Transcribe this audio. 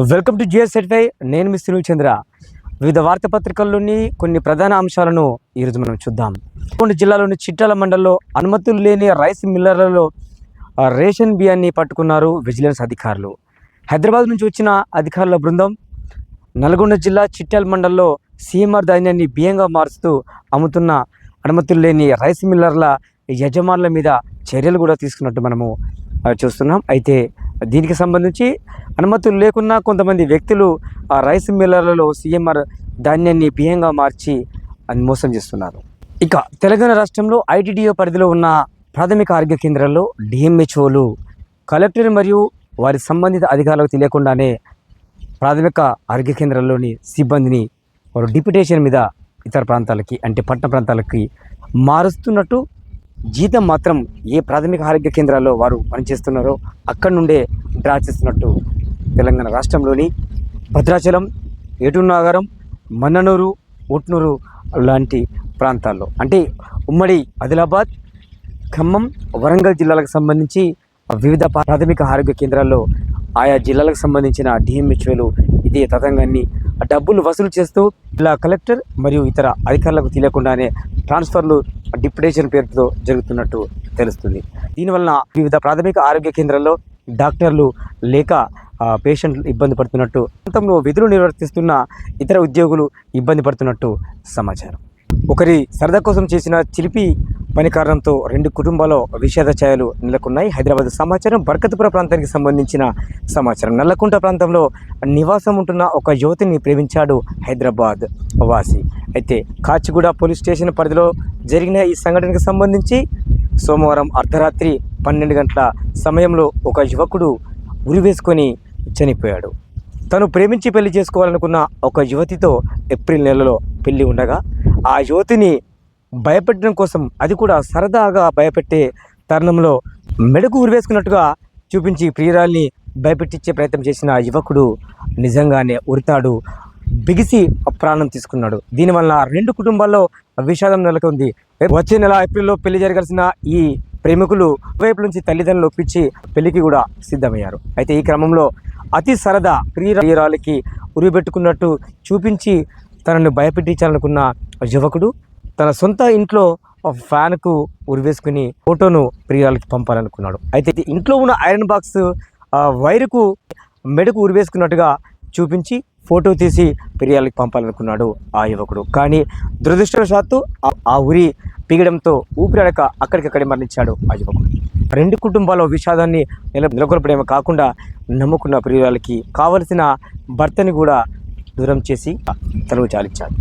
Welcome to GS సెటిఫై నేను మీ సునీల్ చంద్ర వివిధ వార్తాపత్రికల్లోని కొన్ని ప్రధాన అంశాలను ఈరోజు మనం చూద్దాం. కొన్ని జిల్లాలోని చిట్టాల మండలంలో అనుమతులు లేని రైస్ మిల్లర్లలో రేషన్ బియ్యాన్ని పట్టుకున్నారు విజిలెన్స్ అధికారులు. హైదరాబాద్ నుంచి వచ్చిన అధికారుల బృందం నల్గొండ జిల్లా చిట్టాల మండలంలో సీఎంఆర్ ధాన్యాన్ని బియ్యంగా మారుస్తూ అమ్ముతున్న అనుమతులు లేని రైస్ మిల్లర్ల యజమానుల మీద చర్యలు కూడా తీసుకున్నట్టు మనము చూస్తున్నాం. అయితే దీనికి సంబంధించి అనుమతులు లేకున్నా కొంతమంది వ్యక్తులు ఆ రైస్ మిల్లర్లలో సీఎంఆర్ ధాన్యాన్ని బియ్యంగా మార్చి అని మోసం చేస్తున్నారు. ఇక తెలంగాణ రాష్ట్రంలో ఐటీడీఓ పరిధిలో ఉన్న ప్రాథమిక ఆరోగ్య కేంద్రాల్లో డిఎంహెచ్ఓలు కలెక్టర్ మరియు వారి సంబంధిత అధికారులకు తెలియకుండానే ప్రాథమిక ఆరోగ్య కేంద్రాల్లోని సిబ్బందిని వారు డిప్యుటేషన్ మీద ఇతర ప్రాంతాలకి అంటే పట్టణ ప్రాంతాలకి మారుస్తున్నట్టు జీతం మాత్రం ఏ ప్రాథమిక ఆరోగ్య కేంద్రాల్లో వారు పనిచేస్తున్నారో అక్కడి నుండే డ్రా చేస్తున్నట్టు తెలంగాణ రాష్ట్రంలోని భద్రాచలం ఏటునాగరం మన్ననూరు ఉట్నూరు లాంటి ప్రాంతాల్లో. అంటే ఉమ్మడి ఆదిలాబాద్ ఖమ్మం వరంగల్ జిల్లాలకు సంబంధించి వివిధ ప్రాథమిక ఆరోగ్య కేంద్రాల్లో ఆయా జిల్లాలకు సంబంధించిన డిఎంహెచ్ఓలు ఇదే తతంగాన్ని డబ్బులు వసూలు చేస్తూ జిల్లా కలెక్టర్ మరియు ఇతర అధికారులకు తెలియకుండానే ట్రాన్స్ఫర్లు డిప్యుటేషన్ పేరుతో జరుగుతున్నట్టు తెలుస్తుంది. దీనివలన వివిధ ప్రాథమిక ఆరోగ్య కేంద్రాల్లో డాక్టర్లు లేక పేషెంట్లు ఇబ్బంది పడుతున్నట్టు ప్రాంతంలో విధులు నిర్వర్తిస్తున్న ఇతర ఉద్యోగులు ఇబ్బంది పడుతున్నట్టు సమాచారం. ఒకరి సరదా కోసం చేసిన చిలిపి పని కారణంతో రెండు కుటుంబాల విషాద ఛాయలు నెలకొన్నాయి. హైదరాబాద్ సమాచారం బర్కత్పుర ప్రాంతానికి సంబంధించిన సమాచారం. నల్లకుంట ప్రాంతంలో నివాసం ఉంటున్న ఒక యువతిని ప్రేమించాడు హైదరాబాద్ వాసి. అయితే కాచిగూడ పోలీస్ స్టేషన్ పరిధిలో జరిగిన ఈ సంఘటనకు సంబంధించి సోమవారం అర్ధరాత్రి పన్నెండు గంటల సమయంలో ఒక యువకుడు ఉరివేసుకొని చనిపోయాడు. తను ప్రేమించి పెళ్ళి చేసుకోవాలనుకున్న ఒక యువతితో ఏప్రిల్ నెలలో పెళ్ళి ఉండగా ఆ యువతిని భయపెట్టడం కోసం అది కూడా సరదాగా భయపెట్టే తరుణంలో మెడకు ఉరివేసుకున్నట్టుగా చూపించి ప్రియురాల్ని భయపెట్టించే ప్రయత్నం చేసిన ఆ యువకుడు నిజంగానే ఉరితాడు. బిగిసి ప్రాణం తీసుకున్నాడు. దీనివల్ల రెండు కుటుంబాల్లో విషాదం నెలకొంది. వచ్చే నెల ఏప్రిల్లో పెళ్ళి జరగాల్సిన ఈ ప్రేమికులు వైపు నుంచి తల్లిదండ్రులు ఒప్పించి పెళ్ళికి కూడా సిద్ధమయ్యారు. అయితే ఈ క్రమంలో అతి సరదా ప్రియురాలికి ఉరిపెట్టుకున్నట్టు చూపించి తనను భయపెట్టించాలనుకున్న యువకుడు తన సొంత ఇంట్లో ఫ్యాన్కు ఉరివేసుకుని ఫోటోను ప్రియురాలకి పంపాలనుకున్నాడు. అయితే ఇంట్లో ఉన్న ఐరన్ బాక్స్ ఆ వైరుకు మెడకు ఉరివేసుకున్నట్టుగా చూపించి ఫోటో తీసి ప్రియాలకి పంపాలనుకున్నాడు ఆ యువకుడు. కానీ దురదృష్టవశాత్తు ఆ- ఉరి పీగడంతో ఊపిరాడక అక్కడికక్కడే మరణించాడు ఆ యువకుడు. రెండు కుటుంబాల విషాదాన్ని నిల నెలకొల్పడమే కాకుండా నమ్ముకున్న ప్రియురాలకి కావలసిన భర్తని కూడా దూరం చేసి తనువు చాలించాడు